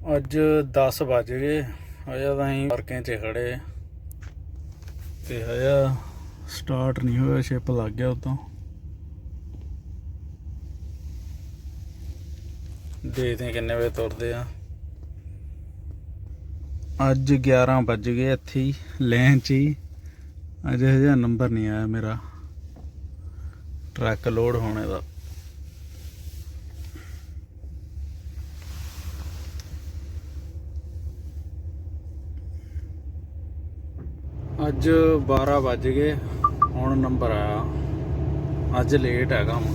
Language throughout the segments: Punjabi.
ਅੱਜ 10 ਵੱਜ ਗਏ। ਹਜੇ ਤਾਂ ਹੀ ਵਰਕਿੰਗ 'ਚ ਖੜੇ ਤੇ ਹਜਾ ਸਟਾਰਟ ਨਹੀਂ ਹੋਇਆ ਸ਼ਿਪ ਲੱਗ ਗਿਆ ਉਤੋਂ। ਦੇਖਦੇ ਹਾਂ ਕਿੰਨੇ ਵਜੇ ਤੁਰਦੇ ਆ ਅੱਜ 11 ਵੱਜ ਗਏ ਇੱਥੇ ਹੀ, ਲੈਣ 'ਚ ਹੀ। ਅਜੇ ਹਜੇ ਨੰਬਰ ਨਹੀਂ ਆਇਆ ਮੇਰਾ। ਟਰੱਕ ਲੋਡ ਹੋਣੇ ਦਾ। ਅੱਜ 12 ਵੱਜ ਗਏ ਹੁਣ ਨੰਬਰ ਆਇਆ। ਅੱਜ ਲੇਟ ਹੈਗਾ ਹੁਣ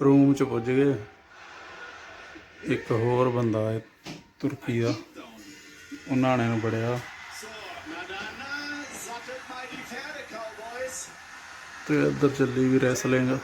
ਰੂਮ ਚ ਪੁੱਜ ਗਏ। ਇੱਕ ਹੋਰ ਬੰਦਾ ਹੈ ਤੁਰਕੀ ਦਾ। ਉਹਨਾਂ ਨੇ ਨੂੰ ਬੜਿਆ। ਤੇ ਇੱਧਰ ਚੱਲੀ ਵੀ ਰੈਸਲਿੰਗ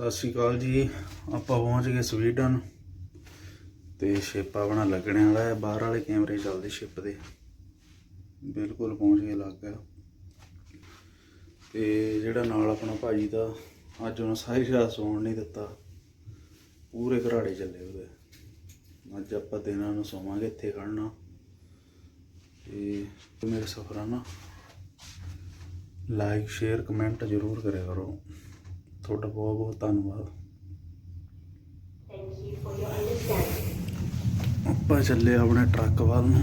ਸਤਿ ਸ਼੍ਰੀ ਅਕਾਲ ਜੀ। ਆਪਾਂ ਪਹੁੰਚ ਗਏ ਸਵੀਡਨ ਤੇ ਸ਼ਿਪ ਆਪਣਾ ਲੱਗਣੇ ਵਾਲਾ ਹੈ। ਬਾਹਰ ਵਾਲੇ ਕੈਮਰੇ ਚੱਲਦੇ ਸ਼ਿਪ ਦੇ। ਬਿਲਕੁਲ ਪਹੁੰਚ ਗਏ ਲੱਗ ਗਿਆ ਤੇ ਜਿਹੜਾ ਨਾਲ ਆਪਣਾ ਭਾਜੀ ਦਾ, ਅੱਜ ਉਹਨੂੰ ਸਾਰੀ ਰਾਤ ਸੌਣ ਨਹੀਂ ਦਿੱਤਾ। ਪੂਰੇ ਘਰਾੜੇ ਚੱਲੇ ਉਹਦੇ। ਅੱਜ ਆਪਾਂ ਦਿਨਾਂ ਨੂੰ ਸੌਵਾਂਗੇ ਇੱਥੇ ਖੜਨਾ ਤੇ ਮੇਰੇ ਸਫਰਾਂ ਨਾ ਲਾਈਕ ਸ਼ੇਅਰ ਕਮੈਂਟ ਜ਼ਰੂਰ ਕਰਿਆ ਕਰੋ। ਤੁਹਾਡਾ ਬਹੁਤ ਬਹੁਤ ਧੰਨਵਾਦ. ਆਪਾਂ ਚੱਲੇ ਆਪਣੇ ਟਰੱਕ ਵੱਲ ਨੂੰ।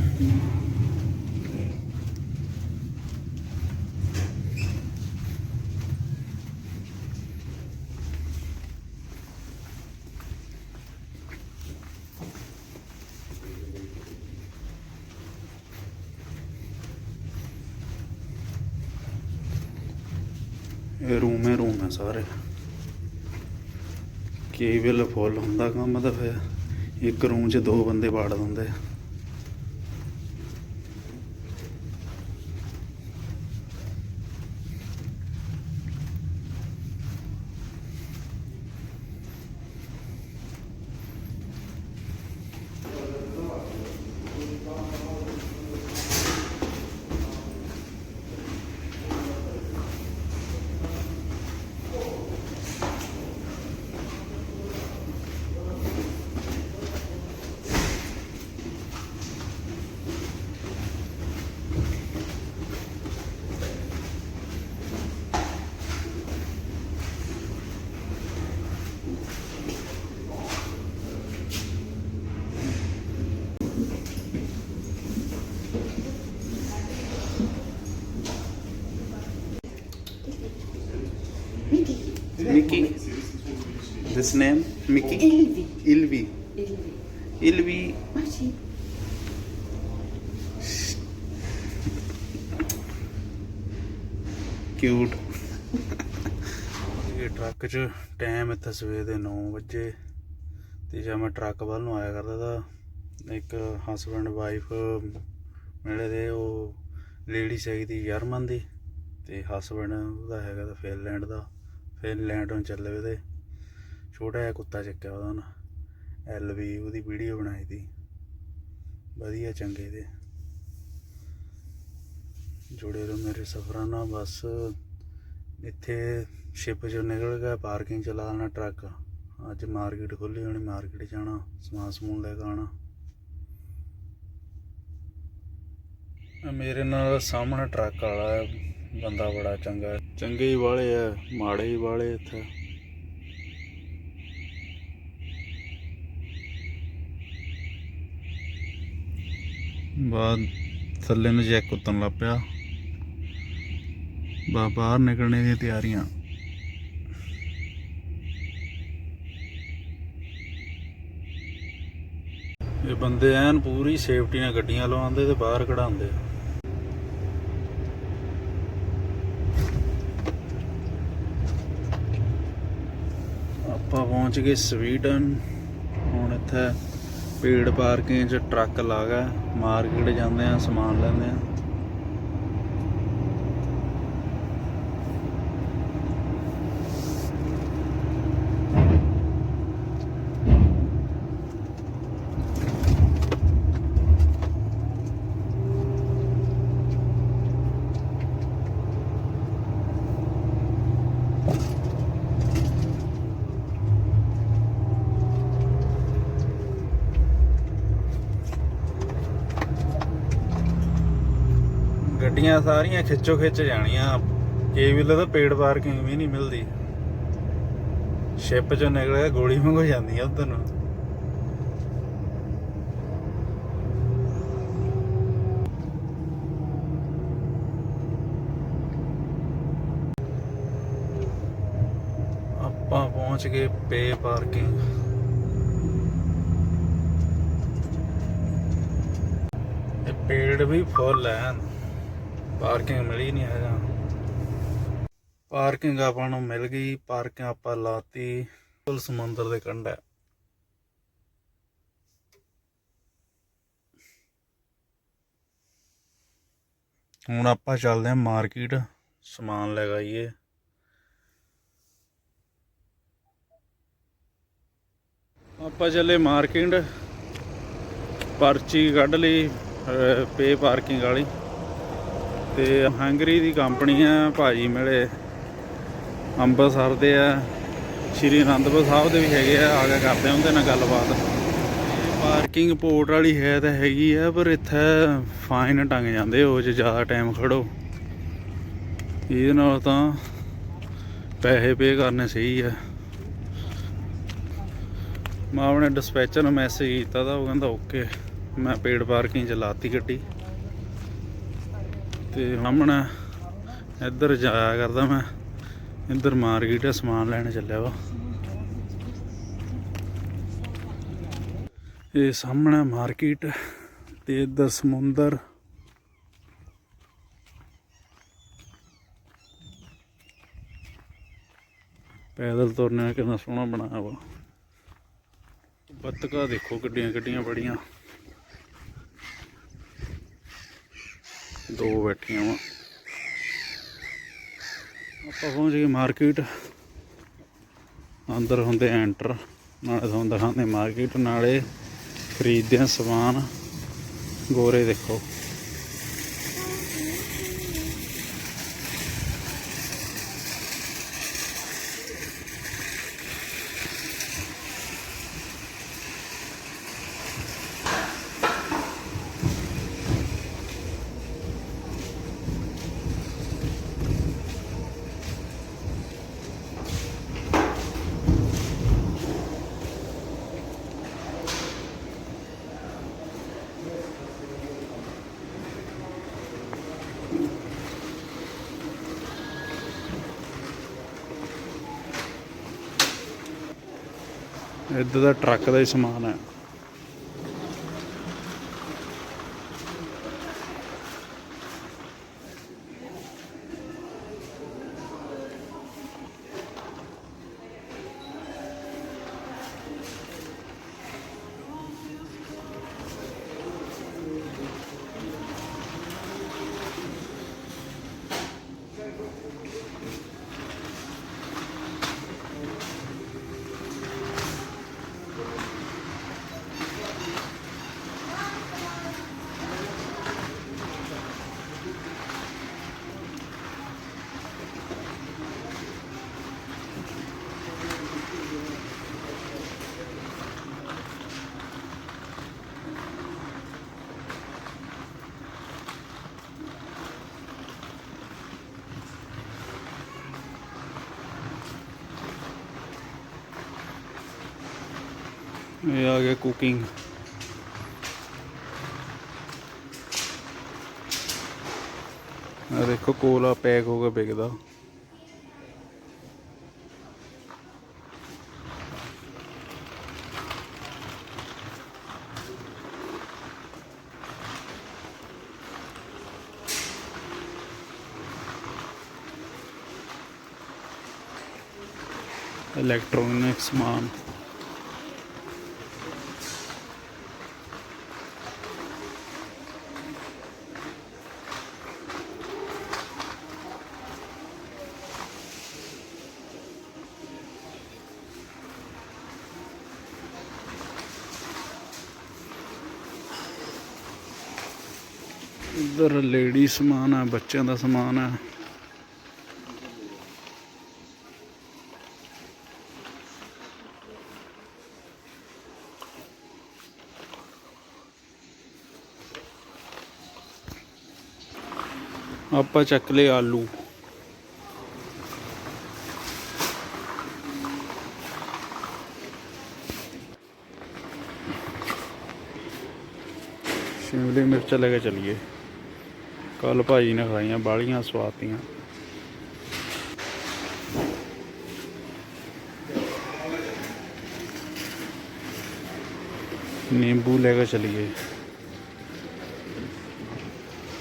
ਇਹ ਰੂਮ ਹੈ ਰੂਮ ਹੈ ਸਾਰੇ। ਕਈ ਵੇਲੇ ਫੁੱਲ ਹੁੰਦਾ ਕੰਮ ਤਾਂ ਫਿਰ ਇੱਕ ਰੂਮ 'ਚ ਦੋ ਬੰਦੇ ਵਾੜ ਦਿੰਦੇ ਆ। Mickey. This name Mickey. Ilvi. Ilvi. Ilvi. Ilvi. Martin. Cute ਇਹ ਟਰੱਕ 'ਚ ਟਾਈਮ ਇੱਥੇ ਸਵੇਰ ਦੇ 9 ਵਜੇ ਤੇ ਜਦ ਮੈਂ ਟਰੱਕ ਵੱਲ ਨੂੰ ਆਇਆ ਕਰਦਾ ਤਾਂ ਇੱਕ ਹਸਬੰਡ ਵਾਈਫ ਮਿਲੇ ਦੇ ਉਹ ਲੇਡੀ ਚਾਹੀਦੀ ਜਰਮਨ ਦੀ ਤੇ ਹਸਬੰਡ ਉਹਦਾ ਹੈਗਾ ਤਾਂ ਫਿਨਲੈਂਡ ਦਾ ਫਿਨਲੈਂਡ ਨੂੰ ਚੱਲੇ ਵੇ ਤੇ ਛੋਟਾ ਜਿਹਾ ਕੁੱਤਾ ਚੱਕਿਆ ਉਹਦਾ ਨਾ ਐਲਵੀ ਉਹਦੀ ਵੀਡੀਓ ਬਣਾਈ ਦੀ। ਵਧੀਆ ਚੰਗੇ ਦੇ। ਜੁੜੇ ਰਹੋ ਮੇਰੇ ਸਫ਼ਰਾਂ ਨਾਲ, ਬਸ ਇੱਥੇ ਸ਼ਿਪ ਚੋਂ ਨਿਕਲ ਗਿਆ, ਪਾਰਕਿੰਗ ਚਲਾ ਲਾ ਟਰੱਕ। ਅੱਜ ਮਾਰਕੀਟ ਖੁੱਲੀ ਹੋਣੀ, ਮਾਰਕੀਟ ਜਾਣਾ, ਸਮਾਨ ਸਮੂਨ ਲੈ ਕੇ ਆਉਣਾ। ਮੇਰੇ ਨਾਲ ਸਾਹਮਣੇ ਟਰੱਕ ਵਾਲਾ ਬੰਦਾ ਬੜਾ ਚੰਗਾ ਚੰਗੇ ਹੀ ਵਾਲੇ ਆ ਮਾੜੇ ਹੀ ਵਾਲੇ ਇੱਥੇ। ਬਾਅਦ ਥੱਲੇ ਨੂੰ ਜੈਕ ਉਤਰਨ ਲੱਗ ਪਿਆ। ਬਾ ਬਾਹਰ ਨਿਕਲਣੇ ਦੀਆਂ ਤਿਆਰੀਆਂ। ਇਹ ਬੰਦੇ ਐਨ ਪੂਰੀ ਸੇਫਟੀ ਨਾਲ ਗੱਡੀਆਂ ਲਵਾਉਂਦੇ ਤੇ ਬਾਹਰ ਕਢਾਉਂਦੇ। ਆਪਾਂ ਪਹੁੰਚ ਗਏ ਸਵੀਡਨ। ਹੁਣ ਇੱਥੇ ਪੇੜ ਪਾਰਕਿੰਗ 'ਚ ਟਰੱਕ ਲਾਗਾ ਮਾਰਕੀਟ ਜਾਂਦੇ ਆ ਸਮਾਨ ਲੈਂਦੇ ਆ। ਗੱਡੀਆਂ ਸਾਰੀਆਂ ਖਿੱਚੋ ਖਿੱਚ ਜਾਣੀਆਂ। ਕੇਵਲ ਤਾਂ ਪੇਡ ਪਾਰਕਿੰਗ ਵੀ ਨਹੀਂ ਮਿਲਦੀ। ਸ਼ਿਪ ਚੋਂ ਨਿਕਲ ਕੇ ਗੋਲੀ ਵਾਂਗੂ ਜਾਂਦੀ ਆ ਉਧਰ ਨੂੰ। ਆਪਾਂ ਪਹੁੰਚ ਗਏ ਪੇ ਪਾਰਕਿੰਗ। ਇਹ ਪੇੜ ਵੀ ਫੁੱਲ ਐ ਪਾਰਕਿੰਗ ਮਿਲੀ ਨਹੀਂ ਹੈਗਾ ਪਾਰਕਿੰਗ ਆਪਾਂ ਨੂੰ ਮਿਲ ਗਈ, ਪਾਰਕਿੰਗ ਆਪਾਂ ਲਾਤੀ, ਫੁੱਲ ਸਮੁੰਦਰ ਦੇ ਕੰਢੇ। ਹੁਣ ਆਪਾਂ ਚੱਲਦੇ ਹਾਂ ਮਾਰਕੀਟ, ਸਮਾਨ ਲੈ ਕੇ ਆਪਾਂ ਚੱਲੇ ਮਾਰਕੀਟ, ਪਰਚੀ ਕੱਢ ਲਈ ਪੇ ਪਾਰਕਿੰਗ ਵਾਲੀ। ਤੇ ਹੰਗਰੀ ਦੀ ਕੰਪਨੀ ਆ, ਭਾਜੀ ਮਿਲੇ ਅੰਮ੍ਰਿਤਸਰ ਦੇ ਆ। ਸ਼੍ਰੀ ਅਨੰਦਪੁਰ ਸਾਹਿਬ ਦੇ ਵੀ ਹੈਗੇ ਆ ਆ ਕੇ ਕਰਦੇ ਆ ਉਹਦੇ ਨਾਲ ਗੱਲਬਾਤ। ਪਾਰਕਿੰਗ ਪੋਰਟ ਵਾਲੀ ਹੈ ਤਾਂ ਹੈਗੀ ਆ, ਪਰ ਇੱਥੇ ਫਾਈਨ ਟੰਗ ਜਾਂਦੇ ਉਹ ਜੇ ਜ਼ਿਆਦਾ ਟਾਈਮ ਖੜੋ। ਇਹਦੇ ਨਾਲ ਤਾਂ ਪੈਸੇ ਪੇ ਕਰਨੇ ਸਹੀ ਆ। ਮੈਂ ਆਪਣੇ ਡਿਸਪੈਚਰ ਨੂੰ ਮੈਸੇਜ ਕੀਤਾ ਤਾਂ ਉਹ ਕਹਿੰਦਾ ਓਕੇ ਮੈਂ ਪੇਡ ਪਾਰਕਿੰਗ ਚ ਲਾਤੀ ਗੱਡੀ। ਤੇ ਸਾਹਮਣੇ ਇੱਧਰ ਜਾਇਆ ਕਰਦਾ ਮੈਂ। ਇੱਧਰ ਮਾਰਕੀਟ ਹੈ ਸਮਾਨ ਲੈਣ ਚੱਲਿਆ ਵਾ। ਇਹ ਸਾਹਮਣੇ ਮਾਰਕੀਟ ਤੇ ਇੱਧਰ ਸਮੁੰਦਰ। ਪੈਦਲ ਤੁਰਨੇ ਕਿੰਨਾ ਸੋਹਣਾ ਬਣਾਇਆ ਵਾ। ਬੱਤਕਾ ਦੇਖੋ ਗੱਡੀਆਂ ਗੱਡੀਆਂ ਬੜੀਆਂ। ਦੋ ਬੈਠੀਆਂ ਵਾ। ਆਪਾਂ ਪਹੁੰਚ ਗਏ ਮਾਰਕੀਟ। ਅੰਦਰ ਹੁੰਦੇ ਐਂਟਰ, ਨਾਲੇ ਤੁਹਾਨੂੰ ਦਿਖਾਉਂਦੇ ਮਾਰਕੀਟ, ਨਾਲੇ ਖਰੀਦਦੇ ਆ ਸਮਾਨ। ਗੋਰੇ ਦੇਖੋ। ਇੱਧਰ ਦਾ ਟਰੱਕ ਦਾ ਹੀ ਸਮਾਨ ਹੈ। ਇਹ ਆ ਗਿਆ ਕੁਕਿੰਗ ਆ ਦੇਖੋ ਕੋਲਾ ਪੈਕ ਹੋ ਕੇ ਵਿਕਦਾ। ਇਲੈਕਟ੍ਰੋਨਿਕ ਸਮਾਨ ਇਧਰ ਸਮਾਨ ਹੈ ਬੱਚਿਆਂ ਦਾ ਸਮਾਨ ਹੈ ਆਪਾਂ ਚੱਕ ਲਏ ਆਲੂ। ਸ਼ਿਮਲੇ ਮਿਰਚ ਲੈ ਕੇ ਚਲੀਏ। ਕੱਲ ਭਾਜੀ ਨੇ ਖਾਈਆਂ ਬਾਲੀਆਂ ਸਵਾਤੀਆਂ। ਨਿੰਬੂ ਲੈ ਕੇ ਚਲੀਏ।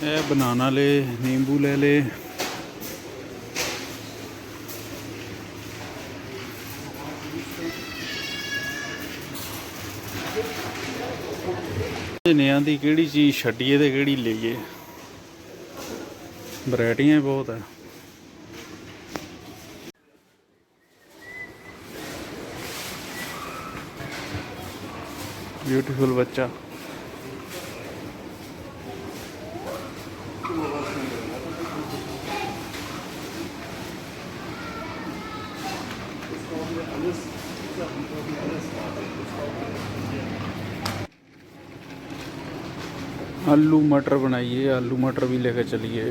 ਇਹ ਬਨਾਨਾ ਲੈ, ਨਿੰਬੂ ਲੈ ਲੈ। ਨਿਆਂ ਦੀ ਕਿਹੜੀ ਚੀਜ਼ ਛੱਡੀਏ ਤੇ ਕਿਹੜੀ ਲਈਏ? ਵੈਰਾਈਟੀਆਂ ਹੀ ਬਹੁਤ ਹੈ ਬਿਊਟੀਫੁਲ ਬੱਚਾ आलू मटर बनाइए आलू मटर भी लेकर चलिए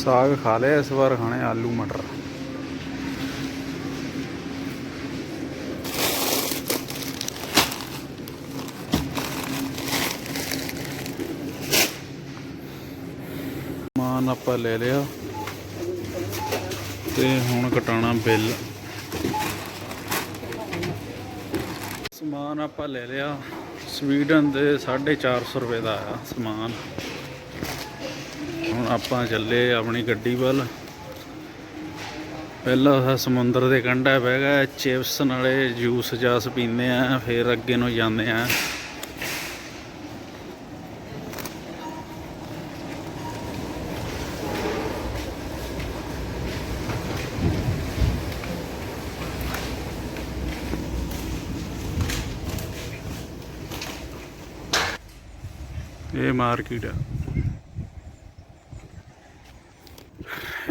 ਸਾਗ ਖਾ ਲਿਆ, ਇਸ ਵਾਰ ਖਾਣੇ ਆਲੂ ਮਟਰ। ਮਾਨ ਆਪਾਂ ਲੈ ਲਿਆ ਤੇ ਹੁਣ ਕਟਾਣਾ ਬਿੱਲ। ਸਮਾਨ ਆਪਾਂ ਲੈ ਲਿਆ, ਸਵੀਡਨ ਦੇ 450 ਰੁਪਏ ਦਾ ਆਇਆ ਸਮਾਨ। ਆਪਾਂ ਚੱਲੇ ਆਪਣੀ ਗੱਡੀ ਵੱਲ। ਪਹਿਲਾਂ ਸਮੁੰਦਰ ਦੇ ਕੰਢਾ ਬਹਿ ਗਏ, ਚਿਪਸ ਨਾਲੇ ਜੂਸ ਜਾਸ ਪੀਂਦੇ ਆ, ਫਿਰ ਅੱਗੇ ਨੂੰ ਜਾਂਦੇ ਆ। ਇਹ ਮਾਰਕੀਟ ਆ।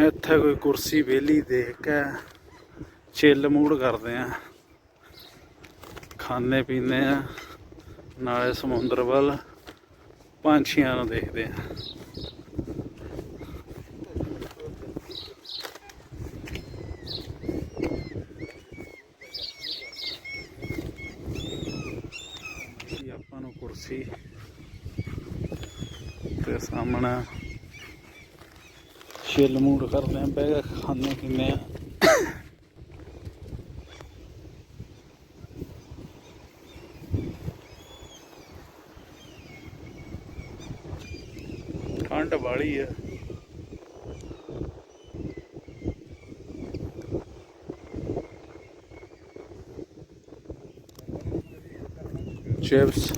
ਇੱਥੇ ਕੋਈ ਕੁਰਸੀ ਵਿਹਲੀ ਦੇਖ ਕੇ ਚਿੱਲ ਮੂਡ ਕਰਦੇ ਆ। ਖਾਣੇ ਪੀਂਦੇ ਆ, ਨਾਲੇ ਸਮੁੰਦਰ ਵੱਲ ਪੰਛੀਆਂ ਨੂੰ ਦੇਖਦੇ ਆ। ਇਹ ਆਪਾਂ ਨੂੰ ਕੁਰਸੀ ਤੇ ਸਾਹਮਣੇ ਛਿੱਲ ਮੂਡ ਕਰਦੇ ਆ ਬਹਿ ਕੇ ਖਾਣੇ ਪੀਂਦੇ ਆ। ਠੰਡ ਵਾਲੀ ਆ। ਚਿਪਸ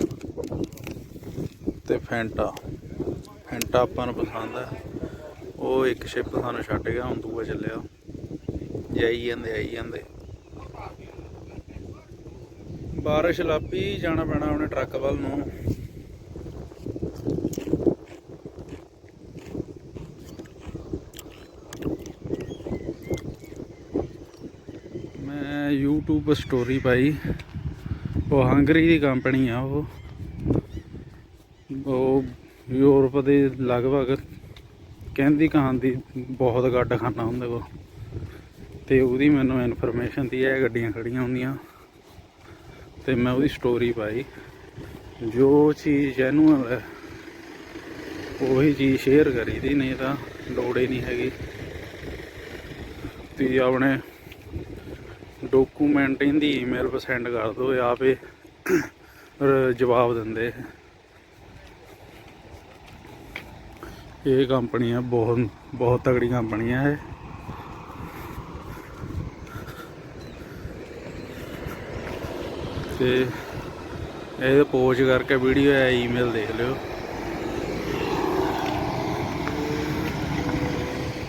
ਤੇ ਫੈਂਟਾ। ਫੈਂਟਾ ਆਪਾਂ ਨੂੰ ਪਸੰਦ ਆ। ਉਹ ਇੱਕ ਸ਼ਿਪ ਸਾਨੂੰ ਛੱਡ ਗਿਆ, ਹੁਣ ਦੂਆ ਚੱਲਿਆ। ਜਾਈ ਜਾਂਦੇ, ਆਈ ਜਾਂਦੇ। ਬਾਰਿਸ਼ ਲਾਪੀ, ਜਾਣਾ ਪੈਣਾ ਉਹਨੇ ਟਰੱਕ ਵੱਲ ਨੂੰ। ਮੈਂ YouTube ਸਟੋਰੀ ਪਾਈ। ਉਹ ਹੰਗਰੀ ਦੀ ਕੰਪਨੀ ਆ ਉਹ। ਉਹ ਯੂਰਪ ਦੇ ਲਗਭਗ ਕਹਿੰਦੀ ਕਹਾਂ ਦੀ ਬਹੁਤ ਗੱਡ ਖਾਨਾ ਹੁੰਦੇ ਕੋ ਤੇ ਉਹਦੀ ਮੈਨੂੰ ਇਨਫੋਰਮੇਸ਼ਨ ਦੀ ਹੈ ਗੱਡੀਆਂ ਖੜੀਆਂ ਹੁੰਦੀਆਂ। ਤੇ ਮੈਂ ਉਹਦੀ ਸਟੋਰੀ ਪਾਈ। ਜੋ ਚੀਜ਼ ਜੈਨੂਅਲ ਹੈ ਉਹੀ ਚੀਜ਼ ਸ਼ੇਅਰ ਕਰੀ ਦੀ ਨਹੀਂ ਤਾਂ ਲੋੜ ਹੀ ਨਹੀਂ ਹੈਗੀ। ਤੁਸੀਂ ਆਪਣੇ ਡਾਕੂਮੈਂਟ ਇਹਦੀ ਈਮੇਲ 'ਤੇ ਸੈਂਡ ਕਰ ਦਿਓ ਇਹ ਆਪੇ ਜਵਾਬ ਦਿੰਦੇ। ਇਹ ਕੰਪਨੀ ਆ ਬਹੁਤ ਬਹੁਤ ਤਗੜੀ ਕੰਪਨੀ ਆ ਇਹ। ਤੇ ਇਹ ਪੋਜ ਕਰਕੇ ਵੀਡੀਓ ਹੈ ਈਮੇਲ ਦੇਖ ਲਿਓ।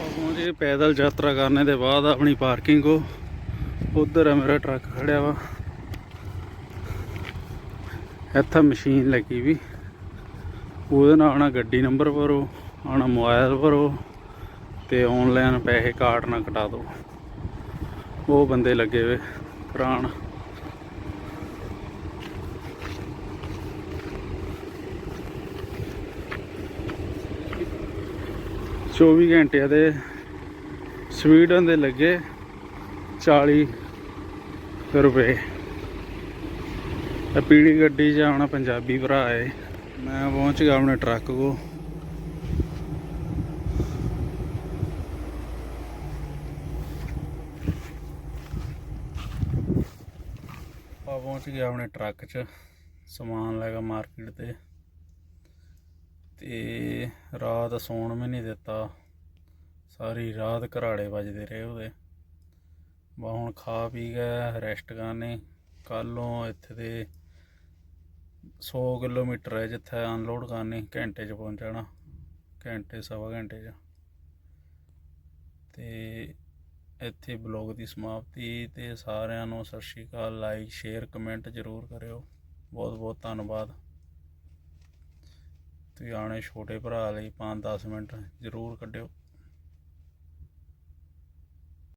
ਆਪਾਂ ਜੇ ਪੈਦਲ ਯਾਤਰਾ ਕਰਨੇ ਦੇ ਬਾਅਦ ਆਪਣੀ ਪਾਰਕਿੰਗ ਕੋ ਉਧਰ ਹੈ ਮੇਰਾ ਟਰੱਕ ਖੜਿਆ ਵਾ। ਇੱਥੇ ਮਸ਼ੀਨ ਲੱਗੀ ਵੀ। ਉਹਦੇ ਨਾਲ ਆਣਾ ਗੱਡੀ ਨੰਬਰ ਭਰੋ। ਆਣਾ ਮੋਬਾਈਲ ਭਰੋ ਤੇ ਆਨਲਾਈਨ ਪੈਸੇ ਕਾਰਡ ਨਾਲ ਕਟਾ ਦਿਓ ਉਹ ਬੰਦੇ ਲੱਗੇ ਵੇ ਕਰਾਣ ਚੌਵੀ ਘੰਟਿਆਂ ਦੇ ਸਵੀਡਨ ਦੇ ਲੱਗੇ 40 ਰੁਪਏ। ਪੀੜੀ ਗੱਡੀ 'ਚ ਆਉਣਾ ਪੰਜਾਬੀ ਭਰਾ ਹੈ ਮੈਂ ਪਹੁੰਚ ਗਿਆ ਆਪਣੇ ਟਰੱਕ ਕੋ ਆ ਪਹੁੰਚ ਗਿਆ ਆਪਣੇ ਟਰੱਕ 'ਚ ਸਮਾਨ ਲੈ ਗਿਆ ਮਾਰਕੀਟ ਤੇ। ਤੇ ਰਾਤ ਸੌਣ ਵੀ ਨਹੀਂ ਦਿੱਤਾ। ਸਾਰੀ ਰਾਤ ਘਰਾੜੇ ਵੱਜਦੇ ਰਹੇ ਉਹਦੇ। ਬਾ ਹੁਣ ਖਾ ਪੀ ਗਏ ਰੈਸਟ ਕਰਨੇ। ਕੱਲੋਂ ਇੱਥੇ ਦੇ 100 ਕਿਲੋਮੀਟਰ ਹੈ ਜਿੱਥੇ ਅਨਲੋਡ ਕਰਨੀ, ਘੰਟੇ 'ਚ ਪਹੁੰਚਣਾ। ਘੰਟੇ, ਸਵਾ ਘੰਟੇ 'ਚ। ਤੇ ਇੱਥੇ ਬਲੌਗ ਦੀ ਸਮਾਪਤੀ ਤੇ ਸਾਰਿਆਂ ਨੂੰ ਸਤਿ ਸ਼੍ਰੀ ਅਕਾਲ। ਲਾਈਕ ਸ਼ੇਅਰ ਕਮੈਂਟ ਜ਼ਰੂਰ ਕਰਿਓ। ਬਹੁਤ ਬਹੁਤ ਧੰਨਵਾਦ। ਤੁਸੀਂ ਆਣੇ ਛੋਟੇ ਭਰਾ ਲਈ 5-10 ਮਿੰਟ ਜ਼ਰੂਰ ਕੱਢਿਓ।